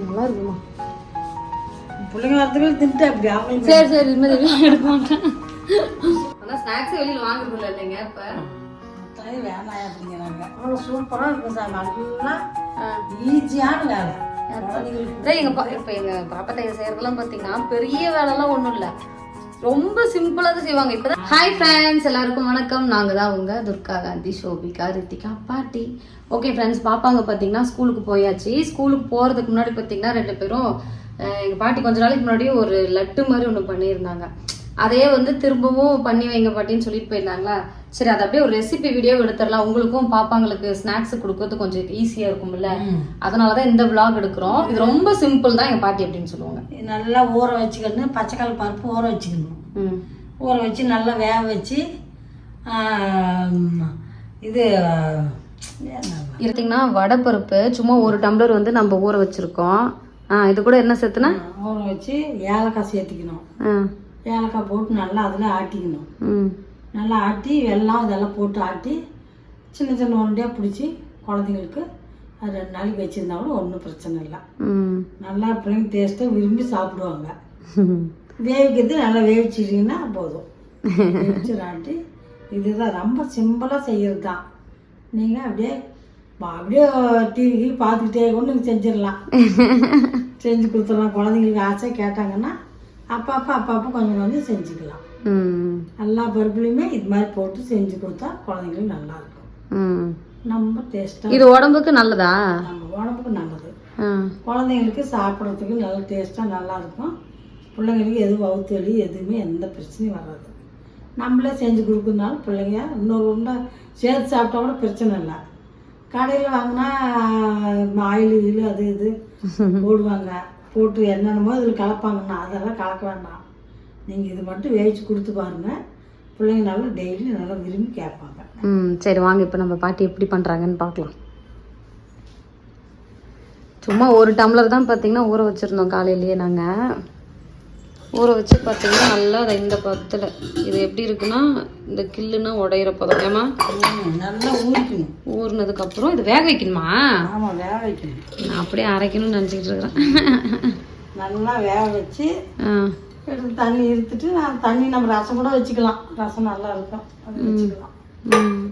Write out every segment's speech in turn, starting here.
நல்லா இருக்குமா பிள்ளைங்க வரதுக்குள்ள தின்ட்டு அப்படி சரி சரி இனிமேல் வெளியே எடுக்க மாட்டேன் ஆனால் ஸ்நாக்ஸ் வெளியில் வாங்குறது இல்லைங்க இப்போ. வேணாம் அப்படிங்கிறாங்க அவ்வளோ சூப்பராக இருக்கும் சார் நல்லா ஈஸியான வேலை. எங்கள் பா இப்போ எங்கள் பாப்பா தைய செய்கிறதெல்லாம் பார்த்தீங்கன்னா பெரிய வேலைலாம் ஒன்றும் இல்லை. ரொம்ப சிம்பிளாக தான் செய்வாங்க. இப்போ தான் ஹாய் ஃப்ரெண்ட்ஸ் எல்லாருக்கும் வணக்கம். நாங்கள் தான் உங்க துர்கா காந்தி சோபிகா ரித்திகா பாட்டி. ஓகே ஃப்ரெண்ட்ஸ் பாப்பாங்க பார்த்தீங்கன்னா ஸ்கூலுக்கு போயாச்சு. ஸ்கூலுக்கு போகிறதுக்கு முன்னாடி பார்த்தீங்கன்னா ரெண்டு பேரும் எங்கள் பாட்டி கொஞ்ச நாளைக்கு முன்னாடி ஒரு லட்டு மாதிரி ஒன்று பண்ணியிருந்தாங்க. அதையே வந்து திரும்பவும் பண்ணி வைங்க பாட்டின்னு சொல்லிட்டு போயிருந்தாங்களா? சரி அதை அப்படியே ஒரு ரெசிபி வீடியோ எடுத்துடலாம். உங்களுக்கும் பாப்பாங்களுக்கு ஸ்நாக்ஸ் கொடுக்கறது கொஞ்சம் ஈஸியாக இருக்கும்ல. அதனால தான் இந்த vlog எடுக்கிறோம். இது ரொம்ப சிம்பிள் தான் எங்கள் பாட்டி அப்படின்னு சொல்லுவாங்க. நல்லா ஊற வச்சுக்கணும். பச்சைக்கடலை பருப்பு ஊற வச்சுக்கணும். ஊற வச்சு நல்லா வேக வச்சு இது என்ன? பார்த்தீங்கன்னா வடைப்பருப்பு சும்மா ஒரு டம்ளர் வந்து நம்ம ஊற வச்சிருக்கோம். ஆ இது கூட என்ன சேர்த்துனா? ஊற வச்சு ஏலக்காய் சேர்த்திக்கணும். ஆ. ஏலக்காய் போட்டு நல்லா அதில் ஆட்டிக்கணும். நல்லா ஆட்டி வெல்லம் இதெல்லாம் போட்டு ஆட்டி சின்ன சின்ன உருண்டையாக பிடிச்சி குழந்தைங்களுக்கு அது ரெண்டு நாளைக்கு வச்சுருந்தா கூட ஒன்றும் பிரச்சனை இல்லை. நல்லா பிள்ளைங்க டேஸ்ட்டாக விரும்பி சாப்பிடுவாங்க. வேவிக்கிறது நல்லா வேவிச்சிட்டிங்கன்னா போதும். வேவிச்சு ஆட்டி இதுதான் ரொம்ப சிம்பிளாக செய்கிறது தான் நீங்கள் அப்படியே அப்படியே டிவி பார்த்துக்கிட்டே கூட நீங்கள் செஞ்சிடலாம். செஞ்சு கொடுத்துடலாம். குழந்தைங்களுக்கு ஆசை கேட்டாங்கன்னா அப்பப்போ அப்பப்போ கொஞ்சம் கொஞ்சம் செஞ்சுக்கலாம் எல்லா பருப்புலையுமே இது மாதிரி போட்டு செஞ்சு கொடுத்தா குழந்தைங்களுக்கு நல்லா இருக்கும் ம் ரொம்ப டேஸ்ட்டாக இது உடம்புக்கு நல்லதா நம்ம உடம்புக்கு நல்லது குழந்தைங்களுக்கு சாப்பிட்றதுக்கு நல்ல டேஸ்ட்டாக நல்லா இருக்கும் பிள்ளைங்களுக்கு எதுவும் வவுத்து வலி எதுவுமே எந்த பிரச்சனையும் வராது நம்மளே செஞ்சு கொடுக்கறதுனால பிள்ளைங்க இன்னொரு உண்டை சேர்த்து சாப்பிட்டா கூட பிரச்சனை இல்லை கடையில் வாங்கினா ஆயில் கீழு அது இது போடுவாங்க போட்டு என்னென்னமோ இதில் கலப்பாங்கண்ணா. அதெல்லாம் கலக்க வேண்டாம். நீங்கள் இது மட்டும் வேவிச்சு கொடுத்து பாருங்கள் பிள்ளைங்க நல்லா டெய்லி நல்லா விரும்பி கேட்பாங்க. ம் சரி வாங்க. இப்போ நம்ம பாட்டி எப்படி பண்ணுறாங்கன்னு பார்க்கலாம். சும்மா ஒரு டம்ளர் தான் பார்த்தீங்கன்னா ஊற வச்சுருந்தோம் காலையிலேயே நாங்கள் ஊற வச்சு பார்த்தீங்கன்னா நல்லா அதை இந்த பத்தில் இது எப்படி இருக்குன்னா இந்த கில்லுன்னா உடையிற பதம். ஏமா நல்லா ஊறிக்கணும். ஊறினதுக்கப்புறம் இது வேக வைக்கணுமா? ஆமாம் வேக வைக்கணும். நான் அப்படியே அரைக்கணும்னு நினச்சிக்கிட்டு இருக்கிறேன். நல்லா வேக வச்சு எடுத்து தண்ணி இருத்துட்டு நான் தண்ணி நம்ம ரசம் கூட வச்சுக்கலாம். ரசம் நல்லா இருக்கும். அது வச்சுக்கலாம்.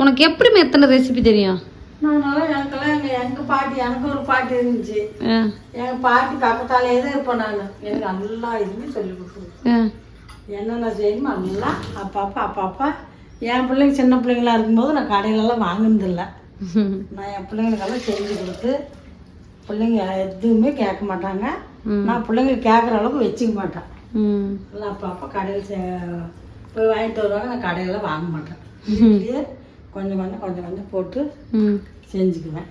உனக்கு எப்படி எத்தனை ரெசிபி தெரியும்? எனக்கெல்லாம் எங்கள் எங்கள் பாட்டி எனக்கு ஒரு பாட்டி இருந்துச்சு. ஆ. எங்கள் பாட்டி பக்கத்தாலே தான் இருப்பேன் நான். எனக்கு நல்லா இதுவுமே சொல்லி கொடுத்துருவேன் என்னென்ன செய்யணுமோ நல்லா அப்பப்போ அப்பப்போ என் பிள்ளைங்க சின்ன பிள்ளைங்களா இருக்கும்போது நான் கடையிலலாம் வாங்கினதில்லை. நான் என் பிள்ளைங்களுக்கெல்லாம் செஞ்சு கொடுத்து பிள்ளைங்க எதுவுமே கேட்க மாட்டாங்க. நான் பிள்ளைங்களுக்கு கேட்குற அளவுக்கு வச்சுக்க மாட்டேன். எல்லாம் அப்பப்போ கடையில் சே போய் வாங்கிட்டு வருவாங்க நான் கடையில் வாங்க மாட்டேன். கொஞ்சம் கொஞ்சம் கொஞ்சம் கொஞ்சம் போட்டு ம். செஞ்சுக்குவேன்.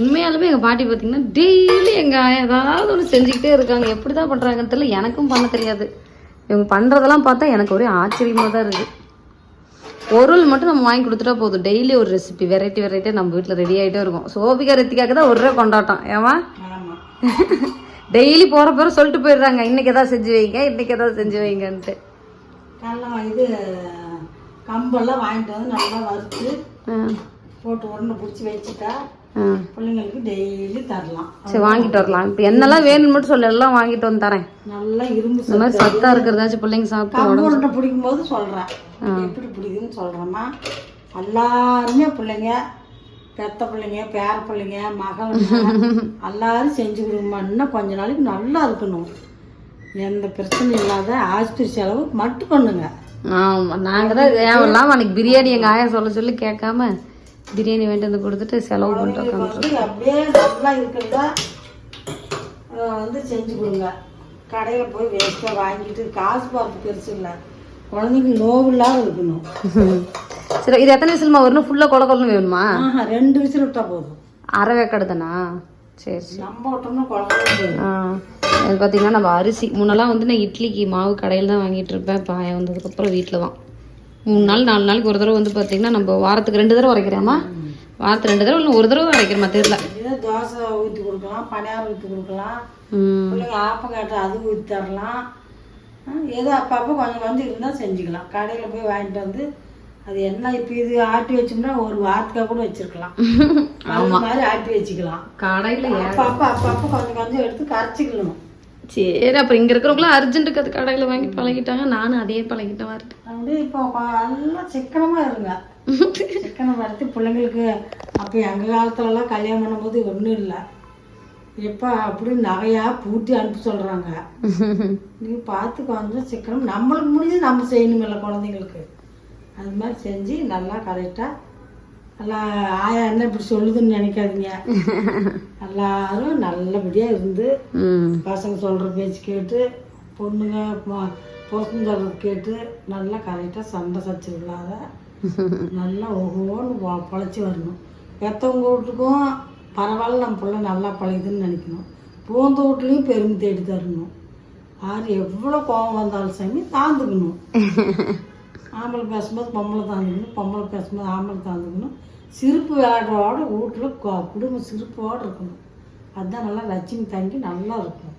உண்மையாலுமே எங்கள் பாட்டி பார்த்தீங்கன்னா டெய்லி எங்கள் ஏதாவது ஒன்று செஞ்சுக்கிட்டே இருக்காங்க. எப்படி தான் பண்ணுறாங்கன்னு தெரியல. எனக்கும் பண்ண தெரியாது. இவங்க பண்ணுறதெல்லாம் பார்த்தா எனக்கு ஒரே ஆச்சரியமாக தான் இருக்குது பொருள் மட்டும் நம்ம வாங்கி கொடுத்துட்டா போதும். டெய்லி ஒரு ரெசிபி வெரைட்டி வெரைட்டியாக நம்ம வீட்டில் ரெடி ஆகிட்டே இருக்கும். சோபிகா ரித்திகாக்கு தான் ஒரே கொண்டாட்டம். ஏமா டெய்லி போகிற போகிற சொல்லிட்டு போயிடுறாங்க. இன்னைக்கு எதாவது செஞ்சு வைங்க இன்னைக்கு எதாவது செஞ்சு வைங்கன்ட்டு. இது கம்பெல்லாம் வாங்கிட்டு வந்து நல்லா வறுத்து போட்டு உருண்டை பிடிச்சி வச்சுட்டா பிள்ளைங்களுக்கு டெய்லி தரலாம். சரி வாங்கிட்டு வரலாம். இப்போ என்னெல்லாம் வேணும்னு மட்டும் சொல்லு எல்லாம் வாங்கிட்டு வந்து தரேன். நல்லா இரும்பு இந்த மாதிரி சத்தா. இருக்கிறதாச்சும் பிள்ளைங்க சாப்பிட்டு உருண்டை பிடிக்கும் போது சொல்கிறேன் எப்படி பிடிக்குதுன்னு சொல்கிறேம்மா எல்லாருமே பிள்ளைங்க பெத்த பிள்ளைங்க பேர பிள்ளைங்க மகளுங்க எல்லாரும் செஞ்சு கொடுங்கம்மா. இன்னும் கொஞ்ச நாளைக்கு நல்லா இருக்கணும். எந்த பிரச்சனையும் இல்லாத ஆஸ்பத்திரி செலவு மட்டும் பண்ணுங்க. ஆமா நாங்க தான் தேவையில்லாம அன்னைக்கு பிரியாணி எங்க ஆயா சொல்ல சொல்லி கேட்காம பிரியாணி வேண்டி வந்து கொடுத்துட்டு செலவு பண்ணிட்டு வந்து அப்படியே நல்லா வந்து செஞ்சு கொடுங்க. கடையில் போய் வேஸ்ட்டாக வாங்கிட்டு காசு பார்த்து பெருசு இல்லை குழந்தைங்க நோவு இல்லாத இருக்கணும். சரி இது எத்தனை விசிலுமா வரணும் ஃபுல்லா கொல கொலன்னு வேணுமா? ரெண்டு விசில் விட்டா போதும். அரை வேக்காடு தானா? சரி சரி. அது பார்த்தீங்கன்னா நம்ம அரிசி. முன்னெல்லாம் வந்து நான் இட்லிக்கு மாவு கடையில் தான் வாங்கிட்டு இருப்பேன். இப்போ வந்ததுக்கப்புறம் வீட்டில் தான். மூணு நாள் நாலு நாளைக்கு ஒரு தடவை வந்து பார்த்தீங்கன்னா நம்ம வாரத்துக்கு ரெண்டு தடவை உரைக்கிறேம்மா வாரத்துக்கு ரெண்டு தடவை இல்லை ஒரு தடவை உரைக்கிறேன் தெரியல தோசை ஊற்றி கொடுக்கலாம் பணியாரம் ஊற்றி கொடுக்கலாம். பிள்ளைங்க ஆப்பம் கேட்டால் அது ஊற்றி தரலாம். ஏதோ அப்பப்போ கொஞ்சம் கொஞ்சம் இருந்தால் செஞ்சுக்கலாம். கடையில் போய் வாங்கிட்டு வந்து அது என்ன இப்போ இது ஆட்டி வச்சோம்னா ஒரு வாரத்துக்காக கூட வச்சிருக்கலாம். அது மாதிரி ஆட்டி வச்சுக்கலாம். கடையில அப்போ அப்போ அப்போ அப்போ கொஞ்சம் கொஞ்சம் எடுத்து கரைச்சிக்கணும். சரி அப்புறம் இங்க இருக்கிறவங்களாம் அர்ஜென்ட்டுக்கு அது கடையில வாங்கி பழகிட்டாங்க. நானும் அதே பழகிட்டேன் வரட்டு அப்படியே இப்போ நல்லா சிக்கனமாக இருங்க. சிக்கனம் வறுத்து பிள்ளைங்களுக்கு அப்போ எங்கள் காலத்துலலாம் கல்யாணம் பண்ணும்போது ஒன்றும் இல்லை. இப்போ அப்படி நகையாக பூட்டி அனுப்ப சொல்கிறாங்க நீ பார்த்து கொஞ்சம் சிக்கனம். நம்மளுக்கு முடிஞ்சு நம்ம செய்யணுமில்ல குழந்தைங்களுக்கு. அது மாதிரி செஞ்சு நல்லா கரெக்டாக நல்லா ஆயா என்ன இப்படி சொல்லுதுன்னு நினைக்காதீங்க. எல்லாரும் நல்லபடியாக இருந்து பசங்க சொல்கிற பேச்சு கேட்டு பொண்ணுங்க பசங்க சொல்கிறது கேட்டு நல்லா கரெக்டாக சண்டை சச்சரவு இல்லாத நல்லா ஒவ்வொன்று பொழைச்சி வரணும். பெற்றவங்க வீட்டுக்கும் பரவாயில்ல நம்ம பிள்ளை நல்லா பழகுதுன்னு நினைக்கணும். பூந்த வீட்லேயும் பெருமை தேடி தரணும். யார் எவ்வளோ கோபம் வந்தாலும் சரி தாந்துக்கணும் ஆம்பளை பேசும்போது பொம்பளை தாந்துக்கணும் பொம்பளை பேசும்போது ஆம்பளை தாந்துக்கணும் சிரிப்பு விளையாடுறோட வீட்டில் குடும்பம் சிரிப்போடு இருக்கணும். அதுதான் நல்லா லட்சுமி தங்கி நல்லா இருக்கும்.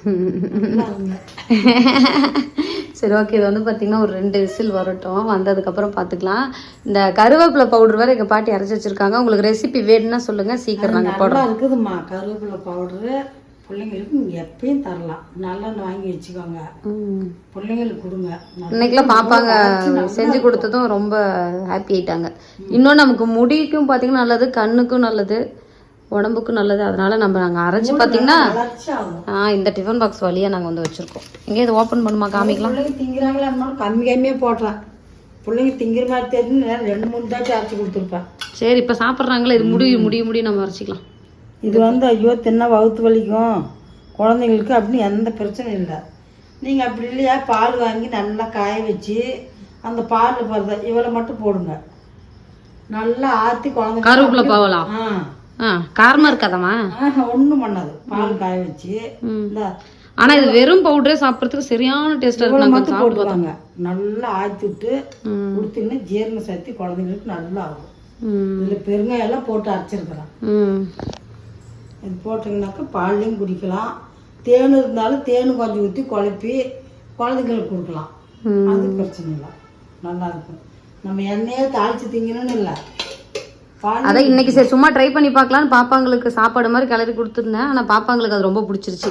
சரி ஓகே. இது வந்து பார்த்தீங்கன்னா ஒரு ரெண்டு விசில் வரட்டும். வந்ததுக்கப்புறம் பார்த்துக்கலாம் இந்த கருவேப்பிலை பவுடர் வேறு எங்கள் பாட்டி அரைச்சி வச்சிருக்காங்க. உங்களுக்கு ரெசிபி வேணும்னா சொல்லுங்கள் சீக்கிரம் நாங்கள் போடுறோம். இருக்குதும்மா. கருவேப்பிலை பவுடரு பிள்ளைங்களுக்கு எப்பயும் தரலாம். நல்லெண்ணெய் வாங்கி வச்சுக்கோங்க. பிள்ளைங்களுக்கு கொடுங்க. இன்னைக்கெல்லாம் பாப்பாங்க செஞ்சு கொடுத்ததும் ரொம்ப ஹாப்பி ஆயிட்டாங்க. இன்னும் நமக்கு முடிக்கும் பார்த்தீங்கன்னா நல்லது கண்ணுக்கும் நல்லது உடம்புக்கும் நல்லது. அதனால நம்ம நாங்கள் அரைச்சி பார்த்தீங்கன்னா இந்த டிஃபன் பாக்ஸ் வழியாக நாங்கள் வந்து வச்சுருக்கோம். எங்கே இது ஓப்பன் பண்ணுமா காமிக்கலாம்? திங்கிறாங்களா கம்மி கம்மியாக போடுறேன். பிள்ளைங்க திங்கிற மாதிரி தெரிஞ்சு ரெண்டு மூணு தாட்டி அரைச்சி கொடுத்துருப்பேன் சரி இப்போ சாப்பிட்றாங்களே இது முடியும் முடிய முடிய நம்ம அரைச்சிக்கலாம். இது வந்து ஐயோ தின்னா வகுத்து வலிக்கும். குழந்தைங்களுக்கு அப்படின்னு எந்த பிரச்சனையும் இல்லை. நீங்கள் அப்படி இல்லையா? பால் வாங்கி நல்லா காய வச்சு அந்த பால் பருத இவளை மட்டும் போடுங்க. நல்லா ஆற்றி குழந்தைங்க கருவேப்பிலை பாவலா? ஆ. காரமாக இருக்காதம்மா? ஒன்றும் பண்ணாது. பால் காய வச்சு ஆனால் இது வெறும் பவுடரே சாப்பிட்றதுக்கு சரியான டேஸ்ட்டாக இருக்கு மட்டும் சாப்பிட்டு நல்லா ஆற்றி விட்டு. கொடுத்தீங்கன்னா ஜீரண சக்தி குழந்தைங்களுக்கு நல்லா ஆகும் இதில் பெருங்காயம் எல்லாம் போட்டு அரைச்சிருக்கிறேன். ம். இது போட்டிங்கனாக்கா பால்லையும் குடிக்கலாம். தேன் இருந்தாலும் தேன் கொஞ்சம் ஊற்றி குழப்பி குழந்தைங்களுக்கு கொடுக்கலாம். அது பிரச்சனை இல்லை. நல்லா இருக்கும். நம்ம எண்ணெயே தாளிச்சு திங்கணும்னு இல்லை. அதான் இன்னைக்கு சரி சும்மா ட்ரை பண்ணி பார்க்கலான்னு பாப்பாங்களுக்கு சாப்பாடு மாதிரி கிளறி கொடுத்துருந்தேன். ஆனால் பாப்பாங்களுக்கு அது ரொம்ப பிடிச்சிருச்சு.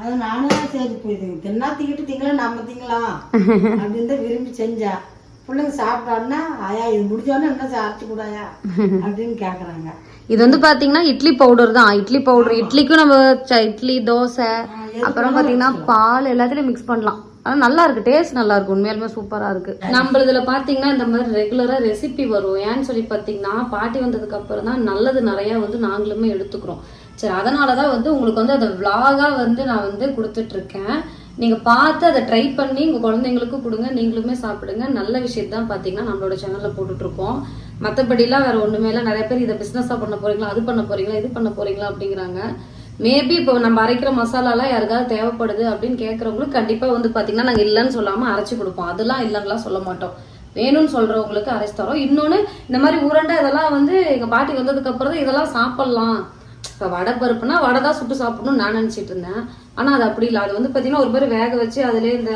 அது நானே சரி போயிது தின்னா திங்கிட்டு திங்கலாம் நம்ம திங்கலாம். அப்படின்னு தான் விரும்பி செஞ்சேன். பிள்ளைங்க சாப்பிட்டான்னா ஆயா இது முடிஞ்சோடனே என்ன சாப்பிட்டு கூடாயா அப்படின்னு கேட்குறாங்க இது வந்து பாத்தீங்கன்னா இட்லி பவுடர் தான். இட்லி பவுடர் இட்லிக்கும் நம்ம இட்லி தோசை அப்புறம் பாத்தீங்கன்னா பால் எல்லாத்துலேயும் மிக்ஸ் பண்ணலாம். ஆனா நல்லா இருக்கு. டேஸ்ட் நல்லா இருக்கு. உண்மையாலுமே சூப்பரா இருக்கு. நம்ம இதுல பாத்தீங்கன்னா இந்த மாதிரி ரெகுலரா ரெசிபி வரும். ஏன்னு சொல்லி பாத்தீங்கன்னா பாட்டி வந்ததுக்கு அப்புறம் தான் நல்லது நிறைய வந்து நாங்களுமே எடுத்துக்கிறோம். சரி அதனாலதான் வந்து உங்களுக்கு வந்து அதை விலாகா வந்து நான் வந்து கொடுத்துட்டு நீங்கள் நீங்க பார்த்து அதை ட்ரை பண்ணி உங்க குழந்தைங்களுக்கும் கொடுங்க நீங்களுமே சாப்பிடுங்க. நல்ல விஷயத்தான் பாத்தீங்கன்னா நம்மளோட சேனல்ல போட்டுட்டு இருக்கோம் மற்றபடிலாம் வேற ஒண்ணுமே இல்லை. நிறைய பேர் இதை பிசினஸா பண்ண போறீங்களா அது பண்ண போறீங்களா இது பண்ண போறீங்களா அப்படிங்கிறாங்க. மேபி இப்போ நம்ம அரைக்கிற மசாலாலாம் யாருக்காவது தேவைப்படுது அப்படின்னு கேட்குறவங்களுக்கு கண்டிப்பாக வந்து பார்த்தீங்கன்னா நாங்கள் இல்லைன்னு சொல்லாமல் அரைச்சி கொடுப்போம். அதெல்லாம் இல்லைன்னுலாம் சொல்ல மாட்டோம். வேணும்னு சொல்கிறவங்களுக்கு அரைச்சி தரோம். இன்னொன்று இந்த மாதிரி உருண்டை இதெல்லாம் வந்து எங்கள் பாட்டி வந்ததுக்கப்புறம் தான் இதெல்லாம் சாப்பிட்லாம். இப்போ வடை பருப்புனா வடை தான் சுட்டு சாப்பிடணும்னு நான் நினச்சிட்டு இருந்தேன். ஆனால் அது அப்படி இல்லை. அது வந்து பார்த்தீங்கன்னா ஒரு பேர் வேக வச்சு அதுலேயே இந்த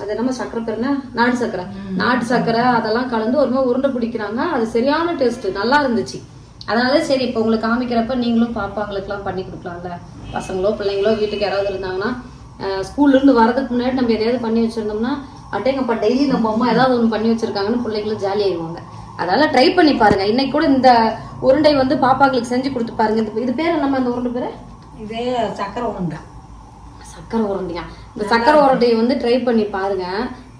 அது என்னமோ சக்கரை பேர் என்ன? நாட்டு சக்கரை நாட்டு சக்கரை அதெல்லாம் கலந்து ஒரு மாதிரி உருண்டை பிடிக்கிறாங்க. அது சரியான டேஸ்ட் நல்லா இருந்துச்சு. அதனால சரி இப்போ உங்களுக்கு காமிக்கிறப்ப நீங்களும் பாப்பாங்களுக்குலாம் பண்ணி கொடுக்கலாம்ல. பசங்களோ பிள்ளைங்களோ வீட்டுக்கு யாராவது இருந்தாங்கன்னா ஆஹ், ஸ்கூல்ல இருந்து வரதுக்கு முன்னாடி நம்ம எதையாவது பண்ணி வச்சிருந்தோம்னா அட்டேங்கப்பா டெய்லி நம்ம அம்மா ஏதாவது ஒன்று பண்ணி வச்சிருக்காங்கன்னு பிள்ளைங்களும் ஜாலி ஆயிடுவாங்க. அதனால ட்ரை பண்ணி பாருங்க. இன்னைக்கு கூட இந்த உருண்டை வந்து பாப்பாங்களுக்கு செஞ்சு கொடுத்து பாருங்க. இது- இது பேர் என்னம்மா இந்த உருண்டை பேரு? இதே சக்கரை உண்டை சக்கரை உருண்டையா? இந்த சக்கரை உருண்டையை வந்து ட்ரை பண்ணி பாருங்க.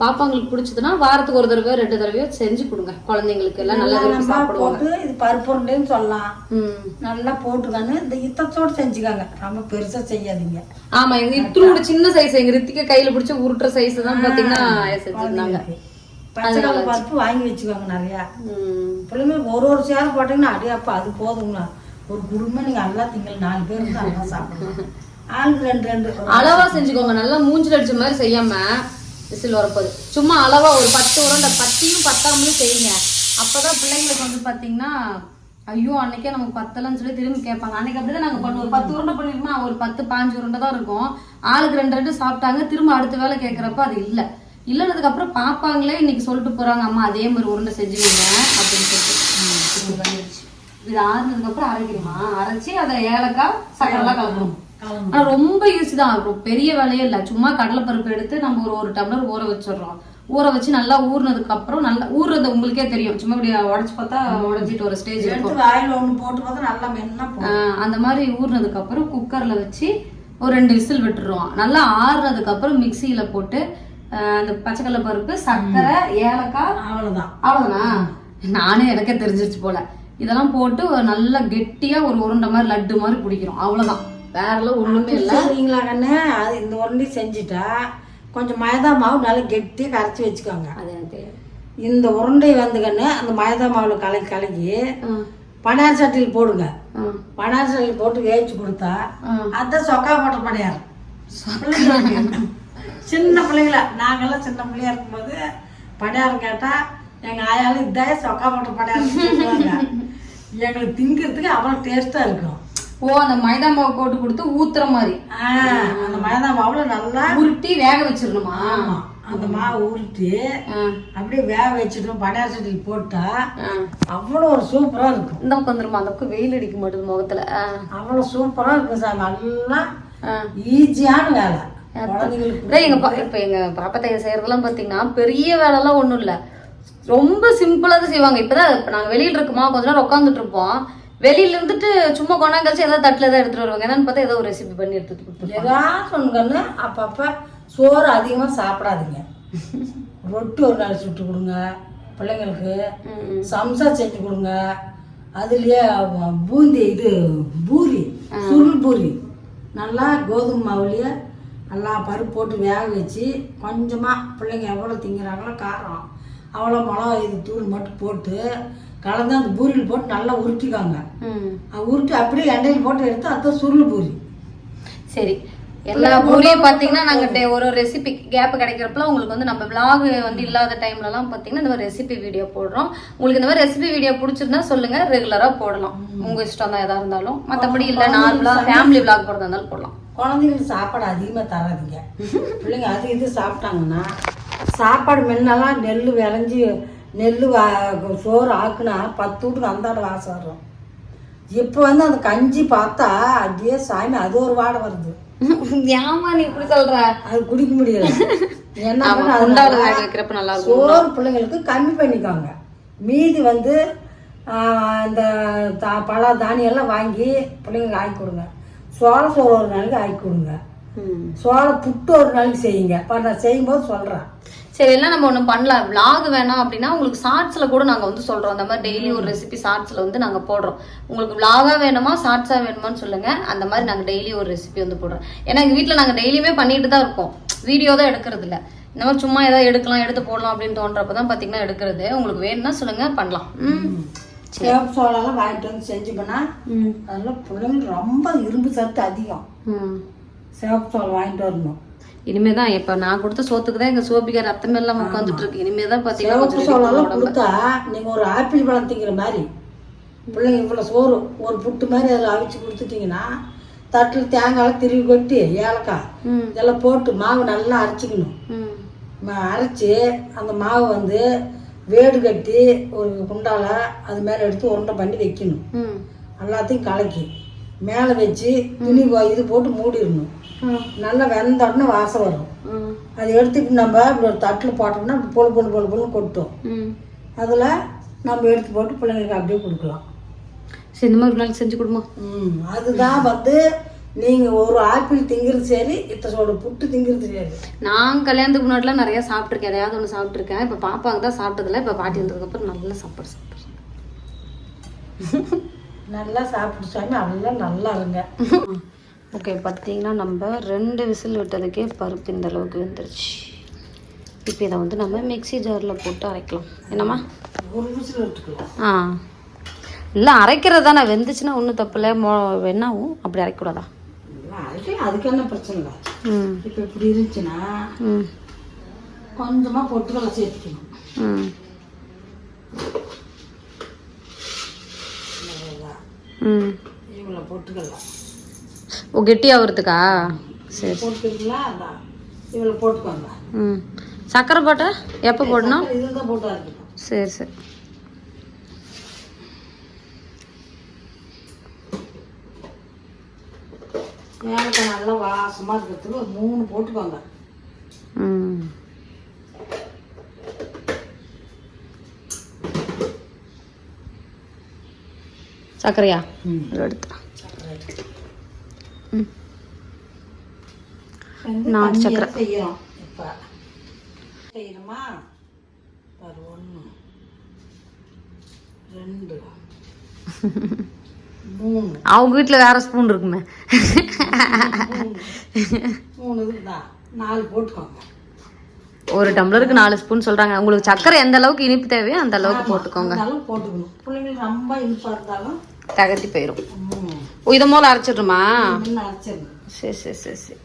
பாப்பாங்களுக்கு பிடிச்சதுன்னா வாரத்துக்கு ஒரு தடவை ரெண்டு தடவையோ செஞ்சு கொடுங்க. குழந்தைங்களுக்கு எல்லாம் நல்லா விரும்பி சாப்பிடுவாங்க. போட்டு இது பருப்பு உருண்டைன்னு சொல்லலாம். நல்லா போட்டுக்கன்னு இந்த இத்தத்தோடு செஞ்சுக்காங்க. ரொம்ப பெருசா செய்யாதீங்க. ஆமா எங்க இத்தனோட சின்ன சைஸ் எங்க ரித்திக்க கையில பிடிச்ச உருட்டுற சைஸ் தான் பாத்தீங்கன்னா செஞ்சிருந்தாங்க. பச்சை பருப்பு வாங்கி வச்சுக்கோங்க நிறையா. பிள்ளைங்களுக்கு ஒரு ஒரு சேர் போட்டீங்கன்னா அடே அப்பா அது போதுங்களா ஒரு குடும்பம் நீங்க நல்லா திங்கள் நாலு பேர் இருந்து நல்லா சாப்பிடணும். ஆளுக்கு ரெண்டு ரெண்டு. அளவா செஞ்சுக்கோங்க. நல்லா மூஞ்சில் அடிச்ச மாதிரி செய்யாம விசில் வரப்போது சும்மா அளவா ஒரு பத்து உருண்டை பத்தியும் பத்தாமலும் செய்யுங்க. அப்பதான் பிள்ளைங்களுக்கு வந்து பாத்தீங்கன்னா ஐயோ அன்னைக்கே நமக்கு பத்தலன்னு சொல்லி திரும்பி கேட்பாங்க. அன்னைக்கு அப்படிதான் நாங்க பண்ணுவோம். ஒரு பத்து உருண்டை பண்ணிருக்கோமா? ஒரு பத்து பாஞ்சு உருண்டை தான் இருக்கும். ஆளுக்கு ரெண்டு ரெண்டு சாப்பிட்டாங்க. திரும்ப அடுத்த வேலை கேட்கறப்ப அது இல்ல. இல்லைனதுக்கு அப்புறம் பார்ப்பாங்களே இன்னைக்கு சொல்லிட்டு போறாங்க அம்மா அதே மாதிரி உருண்டை செஞ்சுக்கோங்க அப்படின்னு சொல்லிட்டு. இது ஆறுனதுக்கு அப்புறம் அரைக்கணுமா? அரைச்சி அதை ஏலக்காய் சக்கரெல்லாம் கலக்கணும். ஆனா ரொம்ப ஈஸி தான். பெரிய வேலையே இல்லை. சும்மா கடலைப்பருப்பு எடுத்து நம்ம ஒரு ஒரு டம்ளர் ஊற வச்சிடுறோம். ஊற வச்சு நல்லா ஊறினதுக்கு அப்புறம் நல்லா ஊறுறது உங்களுக்கே தெரியும். சும்மா இப்படி உடச்சு பார்த்தா உடஞ்சிட்டு ஒரு ஸ்டேஜ் இருக்கும். வாயில் ஒன்று போட்டு பார்த்தா நல்லா மென்னா அந்த மாதிரி ஊறினதுக்கு அப்புறம் குக்கர்ல வச்சு ஒரு ரெண்டு விசில் விட்டுருவோம் நல்லா ஆறுனதுக்கு அப்புறம் மிக்சியில போட்டு அந்த பச்சைக்கடலை பருப்பு சர்க்கரை ஏலக்காய். அவ்வளோதான் அவ்வளவுதானா. நானே எனக்கே தெரிஞ்சிருச்சு போல. இதெல்லாம் போட்டு நல்லா கெட்டியா ஒரு உருண்டை மாதிரி லட்டு மாதிரி பிடிக்கிறோம். அவ்வளவுதான். வேற எல்லாம் ஒண்ணுமே இல்லை. சரிங்களா கண்ணு? அது இந்த உருண்டை செஞ்சுட்டா கொஞ்சம் மைதா மாவு நல்லா கெட்டியாக கரைச்சி வச்சுக்கோங்க. அது எனக்கு இந்த உருண்டை வந்து கண்ணு அந்த மைதா மாவில் கலக்கி கலக்கி ஆஹ் பணியார சட்டியில் போடுங்க. ஆஹ் பணியார சட்டியில் போட்டு வேவிச்சு கொடுத்தா அதான் சொக்கா போட்ட பிள்ளைங்களுக்கு. சின்ன பிள்ளைங்கள. நாங்கெல்லாம் சின்ன பிள்ளையா இருக்கும்போது பணியாரம் கேட்டால் எங்கள் ஆயாலும் இதான் சொக்கா போட்ட பணியாரம் எங்களுக்கு திங்கிறதுக்கு அவ்வளோ டேஸ்ட்டாக இருக்கும் ஓ அந்த மைதா மாவு போட்டு கொடுத்து ஊத்துற மாதிரி. அந்த மைதா மாவில் நல்லா உருட்டி வேக வச்சிடணுமா? அந்த மாவு உருட்டி அப்படியே வேக வச்சுட்டு பணியார சட்டியில் போட்டா அவ்வளோ ஒரு சூப்பராக இருக்கும். இந்த பக்கம் வந்துருமா? அந்த பக்கம் வெயில் அடிக்க மாட்டேது முகத்துல. அவ்வளோ சூப்பராக இருக்கும் சார். நல்லா ஈஸியான வேலை. குழந்தைங்களுக்கு இப்ப எங்க பாப்பா தைய செய்யறதெல்லாம் பாத்தீங்கன்னா பெரிய வேலைலாம் ஒண்ணும் இல்ல. ரொம்ப சிம்பிளா தான் செய்வாங்க. இப்பதான் இப்ப நாங்க வெளியில இருக்குமா கொஞ்ச நேரம் உட்காந்துட்டு இருப்போம். வெளியில இருந்துட்டு சும்மா கொண்டாந்து கழிச்சு ஏதாவது தட்டுல ஏதாவது எடுத்துட்டு வருவாங்க. என்னன்னு பார்த்தா ஏதோ ஒரு ரெசிபி பண்ணி எடுத்துட்டு கொடுத்துருப்பாங்க ஏதாச்சும் ஒன்று கண்ணு அப்பப்போ சோறு அதிகமாக சாப்பிடாதீங்க. ரொட்டி ஒரு நாள் சுட்டு கொடுங்க பிள்ளைங்களுக்கு. சம்சா செஞ்சு கொடுங்க. அதுலயே பூந்தி இது பூரி சுருள் பூரி. நல்லா கோதுமை மாவுலயே நல்லா பருப்பு போட்டு வேக வச்சு கொஞ்சமாக பிள்ளைங்க எவ்வளோ திங்கிறாங்களோ காரம். அவ்வளோ மிளகா இது தூள் மட்டும் போட்டு கலந்து அந்த பூரியில் போட்டு நல்லா உருட்டிக்காங்க. உருட்டி அப்படியே எண்ணெயில் போட்டு எடுத்து அதுதான் சுருள் பூரி. சரி. எல்லா பூரியும் பாத்தீங்கன்னா நாங்க டே- ஒரு ரெசிபி கேப் கிடைக்கிறப்பல உங்களுக்கு வந்து நம்ம vlog வந்து இல்லாத டைம்ல எல்லாம் பாத்தீங்கன்னா இந்த மாதிரி ரெசிபி வீடியோ போடுறோம். உங்களுக்கு இந்த மாதிரி ரெசிபி வீடியோ பிடிச்சிருந்தா சொல்லுங்க. ரெகுலரா போடலாம். உங்க இஷ்டம் தான் எதா இருந்தாலும். மத்தபடி இல்ல நார்மலா ஃபேமிலி vlog போடுறதா இருந்தாலும் போடலாம். குழந்தைங்களுக்கு சாப்பாடு அதிகமாக தராதீங்க. பிள்ளைங்க அது இது சாப்பிட்டாங்கன்னா சாப்பாடு முன்னெல்லாம் நெல் விளைஞ்சி நெல் வா சோறு ஆக்குனா பத்து வீட்டுக்கு அந்தாட வாசம் வரும். இப்போ வந்து அந்த கஞ்சி பார்த்தா அப்படியே சாமி அது ஒரு வாடை வருது. ஏமா நீ இப்படி சொல்ற? அது குடிக்க முடியல. என்ன சோறு பிள்ளைங்களுக்கு கம்மி பண்ணிக்கோங்க. மீதி வந்து இந்த தா பழ தானியெல்லாம் வாங்கி பிள்ளைங்களுக்கு ஆக்கி கொடுங்க. சோள சோறு ஒரு நாளைக்கு ஆக்கி கொடுங்க. சோள புட்டு ஒரு நாளைக்கு செய்யுங்க. இப்போ நான் செய்யும்போது சொல்கிறேன் சரி எல்லாம் நம்ம ஒண்ணு பண்ணலாம் vlog வேணாம் அப்படின்னா உங்களுக்கு ஷார்ட்ஸ்ல கூட நாங்க வந்து சொல்றோம். அந்த மாதிரி டெய்லி ஒரு ரெசிபி ஷார்ட்ஸ்ல வந்து நாங்க போடுறோம். உங்களுக்கு vlog-ஆ வேணுமா ஷார்ட்ஸா வேணுமான்னு சொல்லுங்க. அந்த மாதிரி நாங்க டெய்லி ஒரு ரெசிபி வந்து போடுறோம். ஏன்னா எங்க வீட்ல நாங்க டெய்லியுமே பண்ணிட்டு தான் இருக்கோம். வீடியோ தான் எடுக்கிறது இல்ல. இந்த மாதிரி சும்மா ஏதாவது எடுக்கலாம் எடுத்து போடலாம் அப்படின்னு தோன்றப்ப தான் பாத்தீங்கன்னா எடுக்கிறது. உங்களுக்கு வேணும்னா சொல்லுங்க பண்ணலாம். ம். சோளம்லாம் வாங்கிட்டு வந்து செஞ்சு பண்ணால் அதெல்லாம் பிள்ளைங்களுக்கு ரொம்ப இரும்பு சத்து அதிகம். ம் சேப்பு சோளம் வாங்கிட்டு வரணும். இனிமே தான் இப்ப நான் கொடுத்த சோத்துக்கு தான் எங்க சோபிகா ரத்தம் எல்லாம் உட்காந்துட்டு இருக்கு இனிமே தான் கொஞ்சம் சோளம்லாம் கொடுத்தா நீங்கள் ஒரு ஆப்பிள் பழம் திங்கிற மாதிரி பிள்ளைங்க இவ்வளோ சோறு ஒரு புட்டு மாதிரி அதில் அவிச்சு கொடுத்துட்டிங்கன்னா தட்டில் தேங்காய் திருவி கொட்டி ஏலக்காய் இதெல்லாம் போட்டு மாவு நல்லா அரைச்சிக்கணும். அரைச்சி அந்த மாவு வந்து வேடு கட்டி ஒரு குண்டால அது மேலே எடுத்து உருண்டை பண்ணி வைக்கணும். எல்லாத்தையும் கலக்கி மேலே வச்சு துணி இது போட்டு மூடிடணும். நல்லா வெந்த உடனே வாசம் வரும். அதை எடுத்துட்டு நம்ம இப்படி ஒரு தட்டில் போட்டோம்னா பொழு பொழு பொழு பொழுன்னு கொட்டும். அதில் நம்ம எடுத்து போட்டு பிள்ளைங்களுக்கு அப்படியே கொடுக்கலாம். சரி இந்த மாதிரி நாளைக்கு செஞ்சு கொடுமா. ம். அதுதான் வந்து நீங்கள் ஒரு ஆப்பிள் திங்கிறது சரி இத்தனோட புட்டு திங்கிறது சரி. நான் கல்யாணத்துக்கு முன்னாடிலாம் நிறைய சாப்பிட்ருக்கேன் எதையாவது ஒன்று சாப்பிட்ருக்கேன் இப்போ பாப்பாங்க தான் சாப்பிட்டதில்ல. இப்போ பாட்டி வந்ததுக்கப்புறம் நல்லா சாப்பாடு சாப்பிட்றேன். நல்லா சாப்பிட்டு சாமி. அதெல்லாம் நல்லா இருங்க. ஓகே பார்த்தீங்கன்னா நம்ம ரெண்டு விசில் விட்டதுக்கே பருப்பு இந்த அளவுக்கு வெந்துருச்சு. இப்போ இதை வந்து நம்ம மிக்ஸி ஜாரில் போட்டு அரைக்கலாம். என்னம்மா? ஒரு விசில் எடுத்துக்கலாம். ஆ. இல்லை அரைக்கிறது தானே. வெந்துச்சுன்னா ஒன்றும் தப்பில்லை மோ என்னாகும் அப்படி அரைக்கலாம். அதுக்கு என்ன பிரச்சனை இல்லை. ம். இப்போ இப்படி இருந்துச்சுன்னா ம். கொஞ்சமாக பொட்டுக்கடலை சேர்த்துக்கணும். ம். ம். இவ்வளோ பொட்டுக்கடலை. ஓ கெட்டியாகிறதுக்கா சரி போட்டுக்கலாம் அதான். இவ்வளோ போட்டுக்கோங்க. ம். சக்கரை போட்டா? எப்போ போடணும்? சரி சரி. ஏலக்காய் நல்லா வாசமாக இருக்கிறதுக்கு ஒரு மூணு போட்டுக்கோங்க. ம். சர்க்கரையா ம். ம் நாட்டு நாட்டு சக்கரை. சக்கரை. செய்யறோம் இப்போ. செய்யணுமா? பாரு ஒன்று ரெண்டு. மூணு. அவங்க வீட்டில் வேற ஸ்பூன் இருக்குமே. மூணு. இதுக்கு தான் நாலு போட்டுக்கோங்க. ஒரு டம்ளருக்கு நாலு ஸ்பூன் சொல்றாங்க. உங்களுக்கு சக்கரை எந்த அளவுக்கு இனிப்பு தேவையோ அந்த அளவுக்கு போட்டுக்கோங்க. போட்டுக்கணும். பிள்ளைங்களுக்கு ரொம்ப இனிப்பாக இருந்தாலும் தகட்டி போயிடும் இதை மூலம் அரைச்சிடுமா சரி சரி சரி சரி.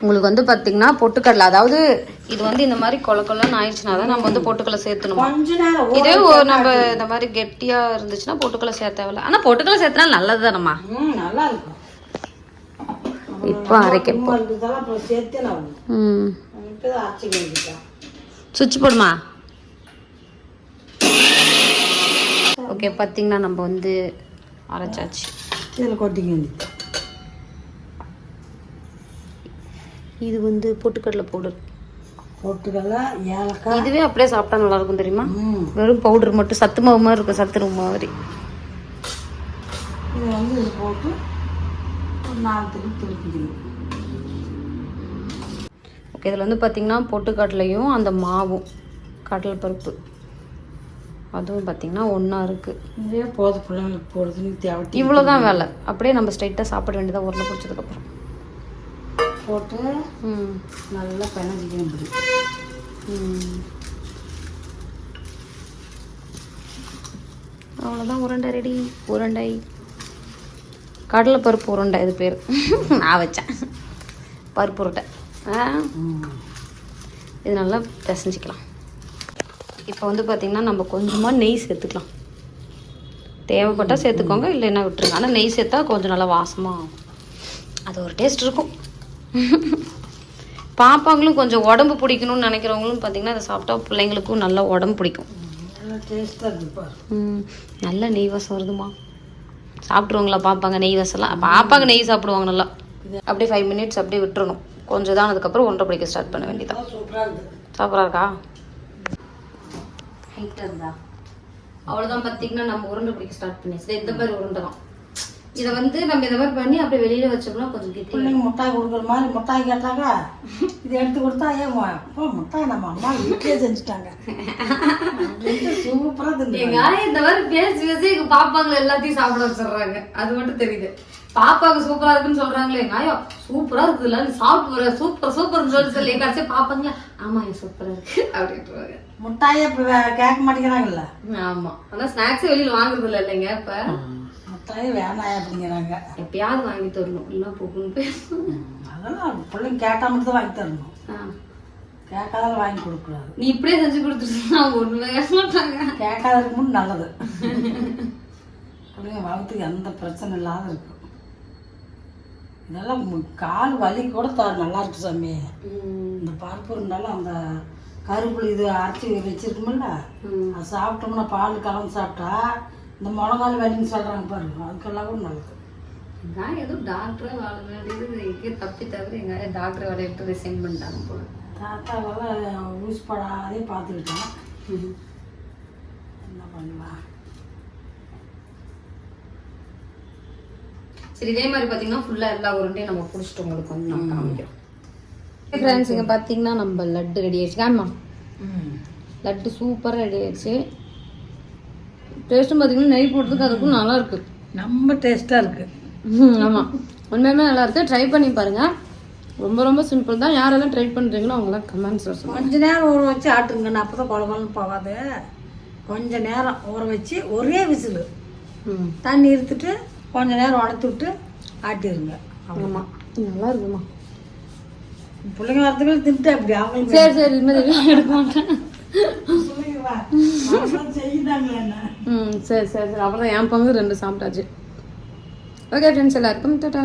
உங்களுக்கு வந்து பார்த்தீங்கன்னா பொட்டுக்கடலை அதாவது இது வந்து இந்த மாதிரி கொல கொலன்னு ஆயிடுச்சுனா தான் நம்ம வந்து பொட்டுக்கடலை சேர்த்தணுமா? இதே நம்ம இந்த மாதிரி கெட்டியா இருந்துச்சுன்னா பொட்டுக்கடலை சேர்த்த தேவையில்ல. ஆனா பொட்டுக்கடலை சேர்த்தனா நல்லது தானம்மா? ம் நல்லா இருக்கும். இப்போ அரைக்க ம். சுவிட்ச் போடுமா? ஓகே பார்த்தீங்கன்னா நம்ம வந்து அரைச்சாச்சு. இதில் கொட்டிக்க வேண்டியது. இது வந்து பொட்டுக்கடலை பவுடர் பொட்டுக்கடல ஏலக்காய். இதுவே அப்படியே சாப்பிட்டா நல்லா இருக்கும் தெரியுமா வெறும் பவுடர் மட்டும் சத்து மாவு மாதிரி இருக்கும் சத்து மாதிரி. இதை வந்து இது போட்டு ஒரு நாலு திருப்பி திருப்பிக்கணும். ஓகே இதில் வந்து பார்த்தீங்கன்னா பொட்டுக்கடலையும் அந்த மாவும் கடலை பருப்பு அதுவும் பார்த்தீங்கன்னா ஒன்றா இருக்குது இதே போத பிள்ளைங்களுக்கு போடுறதுன்னு தேவை இவ்வளோதான் வேலை. அப்படியே நம்ம ஸ்ட்ரைட்டாக சாப்பிட வேண்டியதாக உருளை பிடிச்சதுக்கப்புறம் போட்டு ம். நல்லா பிணைஞ்சிக்க வேண்டியது ம். அவ்வளோதான் உருண்டை ரெடி உருண்டை. கடலைப்பருப்பு உருண்டை இது பேர். நான் வச்சேன். பருப்பு உருண்டை. இது நல்லா பிசைஞ்சிக்கலாம். இப்போ வந்து பார்த்திங்கன்னா நம்ம கொஞ்சமாக நெய் சேர்த்துக்கலாம். தேவைப்பட்டால் சேர்த்துக்கோங்க இல்லைன்னா விட்டுருங்க. ஆனால் நெய் சேர்த்தா கொஞ்சம் நல்லா வாசமாக ஆகும். அது ஒரு டேஸ்ட் இருக்கும். பாப்பாங்களும் கொஞ்சம் உடம்பு பிடிக்கணும்னு நினைக்கிறவங்களும் பார்த்தீங்கன்னா அதை சாப்பிட்டா பிள்ளைங்களுக்கும் நல்லா உடம்பு பிடிக்கும். நல்லா நெய் வாசம் வருதுமா சாப்பிட்ருவாங்களா பாப்பாங்க நெய் வாசம்லாம்? பாப்பாங்க நெய் சாப்பிடுவாங்க நல்லா. அப்படியே ஃபைவ் மினிட்ஸ் அப்படியே விட்டுறணும். கொஞ்சம் தான் அதுக்கப்புறம் ஒன்றரை பிடிக்க ஸ்டார்ட் பண்ண வேண்டியதான் சூப்பராக இருக்கா? ஹைட்டாக இருந்தா அவ்வளோதான் பார்த்தீங்கன்னா நம்ம உருண்டை பிடிக்க ஸ்டார்ட் பண்ணியாச்சு. இந்த மாதிரி உருண்டை தான். இதை வந்து நம்ம இந்த மாதிரி பண்ணி அப்படியே வெளியில வச்சோம்னா கொஞ்சம் கெட்டி பிள்ளைங்க முட்டாய் கொடுக்குற மாதிரி முட்டாய் கேட்டாங்க இது எடுத்து கொடுத்தா ஏன் முட்டாய் நம்ம அம்மா வீட்டிலே செஞ்சுட்டாங்க. தின்னு எங்க ஆயா இந்த மாதிரி பேசி பேசி எங்க பாப்பாங்க எல்லாத்தையும் சாப்பிட வச்சிடுறாங்க. அது மட்டும் தெரியுது. பாப்பாக்கு சூப்பரா இருக்குன்னு சொல்றாங்களே ஆயா சூப்பரா இருக்குல்ல நீ சாப்பிட்டு வர சூப்பர் சூப்பர் சொல்லி சொல்லி கடைசி பாப்பாங்களா ஆமா இது சூப்பரா இருக்கு அப்படின்ட்டுருவாங்க முட்டாயே கேட்க மாட்டேங்கிறாங்கல்ல? ஆமா. ஆனா ஸ்நாக்ஸ் வெளியில வாங்குறது இல்ல இல்லைங்க இப்ப முட்டாயே வேணாயா அப்படிங்கிறாங்க. எப்பயாவது வாங்கி தரணும். இல்லைன்னா போகணும் அதெல்லாம் பிள்ளைங்க கேட்டால் மட்டும் தான் வாங்கி தரணும். ஆ. கேட்காதால வாங்கி கொடுக்கக்கூடாது. நீ இப்படியே செஞ்சு கொடுத்துருந்தா அவங்க ஒண்ணுமே கேட்க மாட்டாங்க. கேட்காததுக்கு முன் நல்லது. பிள்ளைங்க வளர்த்துக்கு எந்த பிரச்சனை இல்லாத இருக்கும் இதெல்லாம் கால் வலி கூட த- நல்லா இருக்கு சாமி. இந்த பருப்பு இருந்தாலும் அந்த கருப்புல இது அரைச்சி வச்சிருக்கோம்ல அது சாப்பிட்டோம்னா பால் கலந்து சாப்பிட்டா இந்த முழங்கால் வலின்னு சொல்கிறாங்க பாருங்க அதுக்கெல்லாம் கூட நல்லது. நான் ஏதோ டாக்டரே வாழ வேண்டியது எங்கே தப்பி தவிர எங்க ஆயா டாக்டர் வேலையை விட்டு ரிசைன் பண்ணிட்டாங்க போல. தாத்தாவெல்லாம் யூஸ் படாதே பார்த்துக்கிட்டேன். என்ன பண்ணலாம் சரி இதே மாதிரி பார்த்தீங்கன்னா ஃபுல்லாக எல்லா உருண்டையும் நம்ம பிடிச்சிட்டு உங்களுக்கு வந்து நம்ம காமிக்கிறோம். ஃப்ரெண்ட்ஸ் இங்கே பார்த்தீங்கன்னா நம்ம லட்டு ரெடி ஆயிடுச்சு. காமிமா ம். லட்டு சூப்பராக ரெடி ஆயிடுச்சு. டேஸ்ட்டும் பார்த்தீங்கன்னா நெய் போட்டதுக்கு அதுக்கும் நல்லா இருக்கு. நம்ம டேஸ்ட்டாக இருக்குது ம், ஆமா. உண்மையுமே நல்லா இருக்கு. ட்ரை பண்ணி பாருங்க. ரொம்ப ரொம்ப சிம்பிள் தான். யாரெல்லாம் ட்ரை பண்றீங்களோ அவங்களாம் கமெண்ட்ஸ் சொல்லுங்க. கொஞ்ச நேரம் ஊற வச்சு ஆட்டுங்கண்ணா. அப்போ தான் குழம்புன்னு போகாது. கொஞ்ச நேரம் ஊற வச்சு ஒரே விசில். ம். தண்ணி இருத்துட்டு கொஞ்ச நேரம் உடத்து விட்டு ஆட்டிடுங்க ஆமா. நல்லா இருக்குமா? பிள்ளைங்க வரத்துக்குள்ள தின்ட்டு அப்படி அவங்களுக்கு சரி சரி இனிமேல் எடுக்க மாட்டேன். ம் சரி சரி சரி. அப்புறம் என் பங்கு ரெண்டு சாப்பிட்டாச்சு. ஓகே ஃப்ரெண்ட்ஸ் எல்லாருக்கும் டாடா.